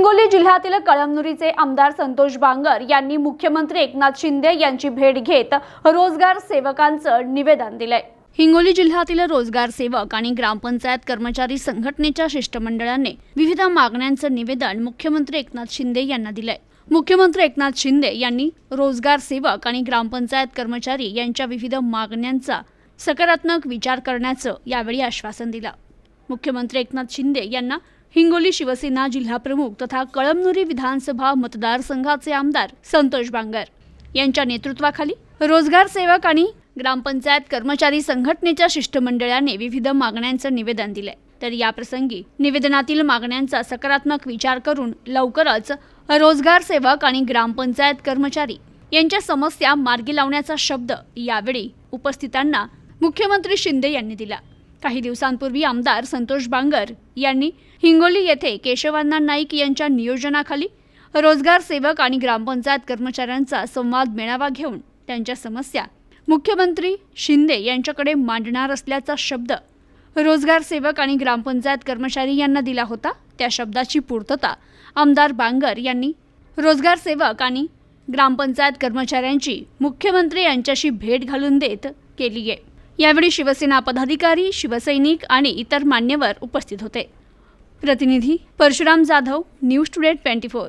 हिंगोली जिल्ह्यातील कळमनुरीचे आमदार संतोष बांगर यांनी मुख्यमंत्री एकनाथ शिंदे यांची भेट घेत रोजगार सेवकांचं निवेदन दिलंय. हिंगोली जिल्ह्यातील रोजगार सेवक आणि ग्रामपंचायत कर्मचारी संघटनेच्या शिष्टमंडळाने विविध मागण्यांचं निवेदन मुख्यमंत्री एकनाथ शिंदे यांना दिलंय. मुख्यमंत्री एकनाथ शिंदे यांनी रोजगार सेवक आणि ग्रामपंचायत कर्मचारी यांच्या विविध मागण्यांचा सकारात्मक विचार करण्याचं यावेळी आश्वासन दिलं. मुख्यमंत्री एकनाथ शिंदे यांना हिंगोली शिवसेना जिल्हाप्रमुख तथा कळमनुरी विधानसभा मतदारसंघाचे आमदार संतोष बांगर. यांच्या नेतृत्वाखाली रोजगार सेवक आणि ग्रामपंचायत कर्मचारी संघटनेच्या शिष्टमंडळाने विविध मागण्यांचं निवेदन दिलंय. तर याप्रसंगी निवेदनातील मागण्यांचा सकारात्मक विचार करून लवकरच रोजगार सेवक आणि ग्रामपंचायत कर्मचारी यांच्या समस्या मार्गी लावण्याचा शब्द यावेळी उपस्थितांना मुख्यमंत्री शिंदे यांनी दिला. काही दिवसांपूर्वी आमदार संतोष बांगर यांनी हिंगोली येथे केशवांना नाईक यांच्या नियोजनाखाली रोजगार सेवक आणि ग्रामपंचायत कर्मचाऱ्यांचा संवाद मेळावा घेऊन त्यांच्या समस्या मुख्यमंत्री शिंदे यांच्याकडे मांडणार असल्याचा शब्द रोजगार सेवक आणि ग्रामपंचायत कर्मचारी यांना दिला होता. त्या शब्दाची पूर्तता आमदार बांगर यांनी रोजगार सेवक आणि ग्रामपंचायत कर्मचाऱ्यांची मुख्यमंत्री यांच्याशी भेट घालून देत केली आहे यावेळी शिवसेना पदाधिकारी शिवसैनिक आणि इतर मान्यवर उपस्थित होते. प्रतिनिधी Parshuram Jadhav news today twenty four.